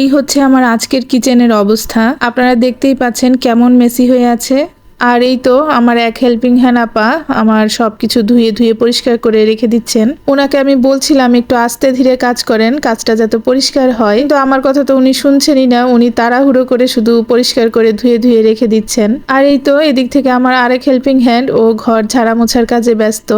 এই হচ্ছে আমার আজকের কিচেনের অবস্থা। আপনারা দেখতেই পাচ্ছেন কেমন মেসি হয়ে আছে। আর এই তো আমার এক হেল্পিং হ্যান্ড আপা আমার সব কিছু ধুয়ে ধুয়ে পরিষ্কার করে রেখে দিচ্ছেন। ওনাকে আমি বলছিলাম, একটু আস্তে ধীরে কাজ করেন, কাজটা যাতে পরিষ্কার হয়। কিন্তু আমার কথা তো উনি শুনছেনই না, উনি তাড়াহুড়ো করে শুধু পরিষ্কার করে ধুয়ে ধুয়ে রেখে দিচ্ছেন। আর এই তো এদিক থেকে আমার আরেক হেল্পিং হ্যান্ড ও ঘর ঝাড়া মোছার কাজে ব্যস্ত।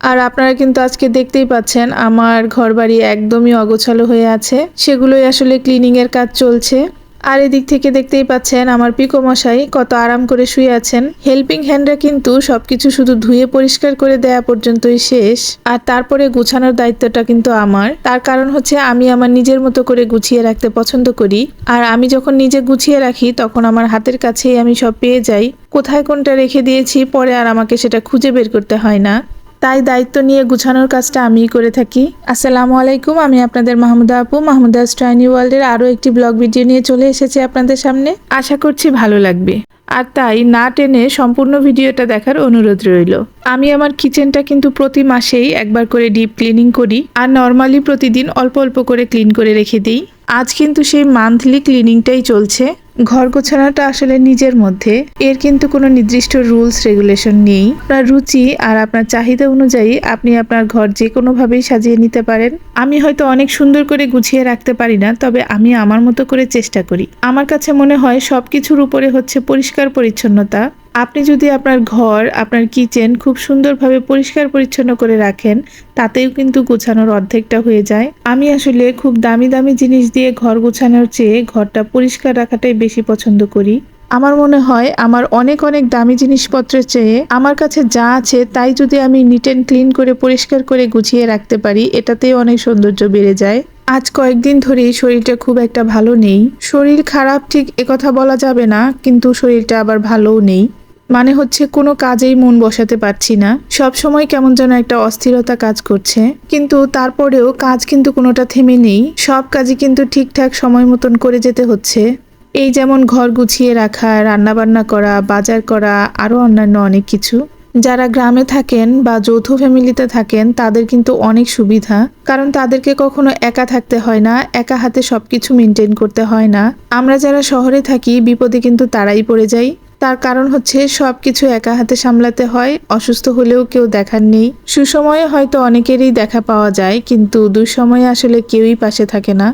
আর আপনারা কিন্তু আজকে দেখতেই পাচ্ছেন, আমার ঘরবাড়ি একদমই অগোছালো হয়ে আছে। সেগুলোই আসলে ক্লিনিং এর কাজ চলছে। আর এদিক থেকে দেখতেই পাচ্ছেন, আমার পিকো মশাই কত আরাম করে শুয়ে আছেন। হেল্পিং হ্যান্ডরা কিন্তু সবকিছু শুধু ধুয়ে পরিষ্কার করে দেয়া পর্যন্তই শেষ। আর তারপরে গুছানোর দায়িত্বটা কিন্তু আমার। তার কারণ হচ্ছে, আমি আমার নিজের মতো করে গুছিয়ে রাখতে পছন্দ করি। আর আমি যখন নিজে গুছিয়ে রাখি, তখন আমার হাতের কাছেই আমি সব পেয়ে যাই। কোথায় কোনটা রেখে দিয়েছি, পরে আর আমাকে সেটা খুঁজে বের করতে হয় না। তাই দায়িত্ব নিয়ে গুছানোর কাজটা আমিই করে থাকি। আসসালামু আলাইকুম, আমি আপনাদের মাহমুদা আপু। মাহমুদা স্ট্রাইনি ওয়ার্ল্ডের আরও একটি ব্লগ ভিডিও নিয়ে চলে এসেছি আপনাদের সামনে। আশা করছি ভালো লাগবে। আর তাই না টেনে সম্পূর্ণ ভিডিওটা দেখার অনুরোধ রইল। আমি আমার কিচেনটা কিন্তু প্রতি মাসেই একবার করে ডিপ ক্লিনিং করি আর নর্মালি প্রতিদিন অল্প অল্প করে ক্লিন করে রেখে দিই। আজ কিন্তু সেই মান্থলি ক্লিনিংটাই চলছে। ঘর গোছানোটা আসলে নিজের মধ্যে। এর কিন্তু কোনো নির্দিষ্ট রুলস, রেগুলেশন নেই। আপনার রুচি আর আপনার চাহিদা অনুযায়ী আপনি আপনার ঘর যে কোনোভাবেই সাজিয়ে নিতে পারেন। আমি হয়তো অনেক সুন্দর করে গুছিয়ে রাখতে পারি না, তবে আমি আমার মতো করে চেষ্টা করি। আমার কাছে মনে হয় সব কিছুর উপরে হচ্ছে পরিষ্কার পরিচ্ছন্নতা। আপনি যদি আপনার ঘর, আপনার কিচেন খুব সুন্দরভাবে পরিষ্কার পরিচ্ছন্ন করে রাখেন, তাতেও কিন্তু গোছানোর অর্ধেকটা হয়ে যায়। আমি আসলে খুব দামি দামি জিনিস দিয়ে ঘর গোছানোর চেয়ে ঘরটা পরিষ্কার রাখাটাই বেশি পছন্দ করি। আমার মনে হয় আমার অনেক অনেক দামি জিনিসপত্রের চেয়ে আমার কাছে যা আছে তাই যদি আমি নিট অ্যান্ড ক্লিন করে পরিষ্কার করে গুছিয়ে রাখতে পারি এটাতেই অনেক সৌন্দর্য বেড়ে যায়। আজ কয়েকদিন ধরেই শরীরটা খুব একটা ভালো নেই। শরীর খারাপ ঠিক একথা বলা যাবে না, কিন্তু শরীরটা আবার ভালোও নেই। মানে হচ্ছে কোনো কাজেই মন বসাতে পারছি না। সব সময় কেমন যেন একটা অস্থিরতা কাজ করছে। কিন্তু তারপরেও কাজ কিন্তু কোনোটা থেমে নেই। সব কাজই কিন্তু ঠিকঠাক সময় মতন করে যেতে হচ্ছে। এই যেমন ঘর গুছিয়ে রাখা, রান্নাবান্না করা, বাজার করা, আরও অন্যান্য অনেক কিছু। যারা গ্রামে থাকেন বা যৌথ ফ্যামিলিতে থাকেন, তাদের কিন্তু অনেক সুবিধা। কারণ তাদেরকে কখনো একা থাকতে হয় না, একা হাতে সবকিছু মেনটেন করতে হয় না। আমরা যারা শহরে থাকি, বিপদে কিন্তু তারাই পড়ে যাই। তার কারণ হচ্ছে সব কিছু একা হাতে সামলাতে হয়, অসুস্থ হলেও কেউ দেখার নেই। সুসময়ে হয়তো অনেকেরই দেখা পাওয়া যায়, কিন্তু দুঃসময়ে আসলে কেউই পাশে থাকে না।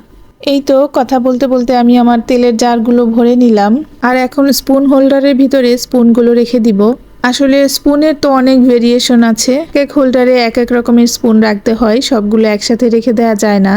এই তো কথা বলতে বলতে আমি আমার তেলের জারগুলো ভরে নিলাম। আর এখন স্পুন হোল্ডারের ভিতরে স্পুনগুলো রেখে দিব। আসলে স্পুনের তো অনেক ভেরিয়েশন আছে। কেক হোল্ডারে এক এক রকমের স্পুন রাখতে হয়, সবগুলো একসাথে রেখে দেওয়া যায় না।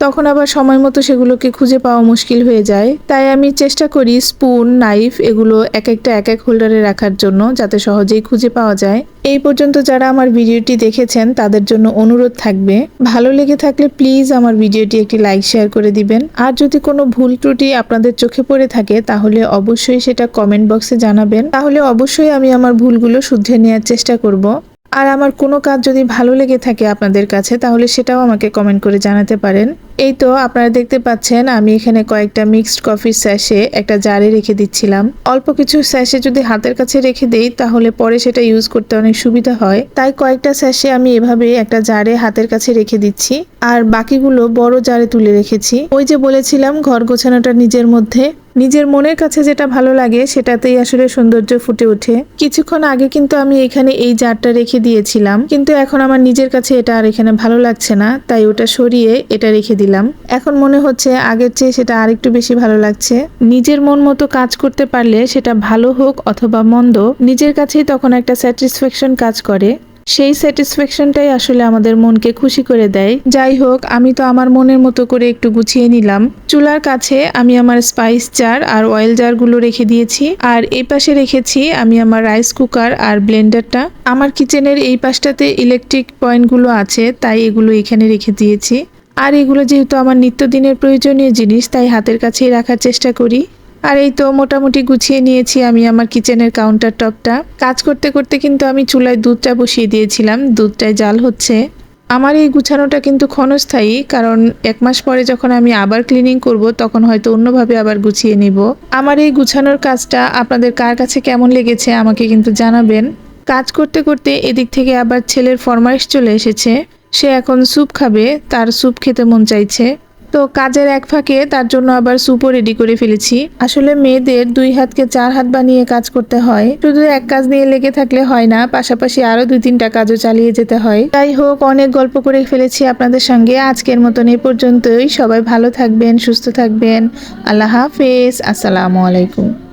তখন আবার সময় মতো সেগুলোকে খুঁজে পাওয়া মুশকিল হয়ে যায়। তাই আমি চেষ্টা করি স্পুন, নাইফ এগুলো এক একটা এক এক হোল্ডারে রাখার জন্য যাতে সহজেই খুঁজে পাওয়া যায়। এই পর্যন্ত যারা আমার ভিডিওটি দেখেছেন, তাদের জন্য অনুরোধ থাকবে। ভালো লেগে থাকলে প্লিজ আমার ভিডিওটি একটি লাইক, শেয়ার করে দিবেন। আর যদি কোনো ভুল ত্রুটি আপনাদের চোখে পড়ে থাকে, তাহলে অবশ্যই সেটা কমেন্ট বক্সে জানাবেন। তাহলে অবশ্যই আমি আমার ভুলগুলো শুধরে নেওয়ার চেষ্টা করব। আর আমার কোনো কাজ যদি ভালো লেগে থাকে আপনাদের কাছে, তাহলে সেটাও আমাকে কমেন্ট করে জানাতে পারেন। এই তো আপনারা দেখতে পাচ্ছেন, আমি এখানে কয়েকটা মিক্সড কফির স্যাশে একটা জারে রেখে দিচ্ছিলাম। অল্প কিছু স্যাশে যদি হাতের কাছে রেখে দেই, তাহলে পরে সেটা ইউজ করতে অনেক সুবিধা হয়। তাই কয়েকটা স্যাশে আমি এভাবে একটা জারে হাতের কাছে রেখে দিচ্ছি। আর বাকিগুলো বড় জারে তুলে রেখেছি। ওই যে বলেছিলাম, ঘর গোছানোটা নিজের মধ্যে। নিজের মনের কাছে যেটা ভালো লাগে, সেটাতেই আসলে সৌন্দর্য ফুটে ওঠে। কিছুক্ষণ আগে কিন্তু আমি এখানে এই জারটা রেখে দিয়েছিলাম। কিন্তু এখন আমার নিজের কাছে এটা আর এখানে ভালো লাগছে না, তাই ওটা সরিয়ে এটা রেখে দিলাম। এখন মনে হচ্ছে আগের চেয়ে সেটা আরেকটু বেশি ভালো লাগছে। নিজের মন মতো কাজ করতে পারলে সেটা ভালো হোক অথবা মন্দ, নিজের কাছেই তখন একটা স্যাটিসফ্যাকশন কাজ করে। সেই স্যাটিসফ্যাকশনটাই আসলে আমাদের মনকে খুশি করে দেয়। যাই হোক, আমি তো আমার মনের মতো করে একটু গুছিয়ে নিলাম। চুলার কাছে আমি আমার স্পাইস জার আর অয়েল জারগুলো রেখে দিয়েছি। আর এই পাশে রেখেছি আমি আমার রাইস কুকার আর ব্লেন্ডারটা আমার কিচেনের এই পাশটাতে ইলেকট্রিক পয়েন্টগুলো আছে, তাই এগুলো এখানে রেখে দিয়েছি। আর এগুলো যেহেতু আমার নিত্যদিনের প্রয়োজনীয় জিনিস, তাই হাতের কাছেই রাখার চেষ্টা করি। আর এই তো মোটামুটি গুছিয়ে নিয়েছি আমি আমার কিচেনের কাউন্টার টপটা। কাজ করতে করতে কিন্তু আমি চুলায় দুধটা বসিয়ে দিয়েছিলাম, দুধটায় জাল হচ্ছে। আমার এই গুছানোটা কিন্তু ক্ষণস্থায়ী, কারণ এক মাস পরে যখন আমি আবার ক্লিনিং করব, তখন হয়তো অন্যভাবে আবার গুছিয়ে নিব। আমার এই গুছানোর কাজটা আপনাদের কার কাছে কেমন লেগেছে আমাকে কিন্তু জানাবেন। কাজ করতে করতে এদিক থেকে আবার ছেলের ফরমাইশ চলে এসেছে। সে এখন স্যুপ খাবে, তার স্যুপ খেতে মন চাইছে। তো কাজের এক ফাঁকে তার জন্য আবার স্যুপও রেডি করে ফেলেছি। আসলে মেয়েদের দুই হাতকে চার হাত বানিয়ে কাজ করতে হয়। শুধু এক কাজ নিয়ে লেগে থাকলে হয় না, পাশাপাশি আরও দুই তিনটা কাজও চালিয়ে যেতে হয়। যাই হোক, অনেক গল্প করে ফেলেছি আপনাদের সঙ্গে। আজকের মতন এই পর্যন্তই। সবাই ভালো থাকবেন, সুস্থ থাকবেন। আল্লাহ হাফেজ। আসসালামু আলাইকুম।